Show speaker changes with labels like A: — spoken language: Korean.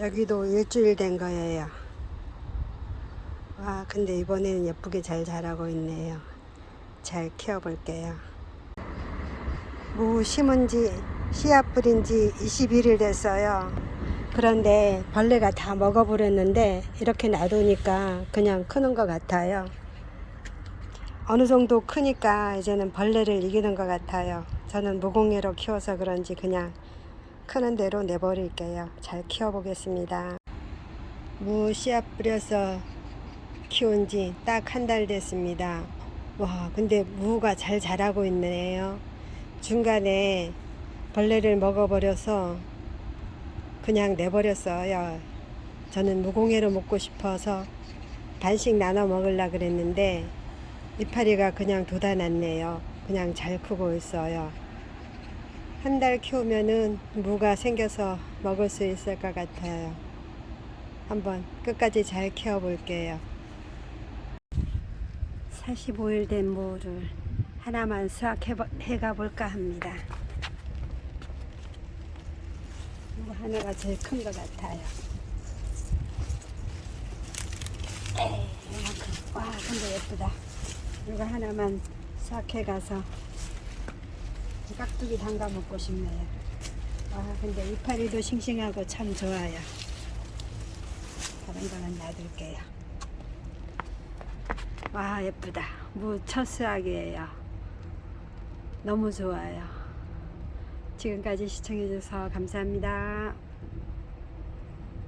A: 여기도 일주일 된 거예요. 와, 근데 이번에는 예쁘게 잘 자라고 있네요. 잘 키워볼게요. 무 심은 지, 씨앗 뿌린 지 21일 됐어요. 그런데 벌레가 다 먹어버렸는데 이렇게 놔두니까 그냥 크는 것 같아요. 어느 정도 크니까 이제는 벌레를 이기는 것 같아요. 저는 무공예로 키워서 그런지 그냥 크는 대로 내버릴게요. 잘 키워보겠습니다. 무 씨앗 뿌려서 키운 지 딱 한 달 됐습니다. 와, 근데 무가 잘 자라고 있네요. 중간에 벌레를 먹어버려서 그냥 내버렸어요. 저는 무공예로 먹고 싶어서 반씩 나눠 먹으려 그랬는데 이파리가 그냥 돋아났네요. 그냥 잘 크고 있어요. 한 달 키우면은 무가 생겨서 먹을 수 있을 것 같아요. 한번 끝까지 잘 키워볼게요. 45일 된 무를 하나만 수확해 가 볼까 합니다. 무 하나가 제일 큰 것 같아요. 에이. 와, 근데 예쁘다. 이거 하나만 수확해 가서 깍두기 담가 먹고 싶네요. 와, 근데 이파리도 싱싱하고 참 좋아요. 다른 거는 놔둘게요. 와, 예쁘다. 무첫 수확이에요. 너무 좋아요. 지금까지 시청해주셔서 감사합니다.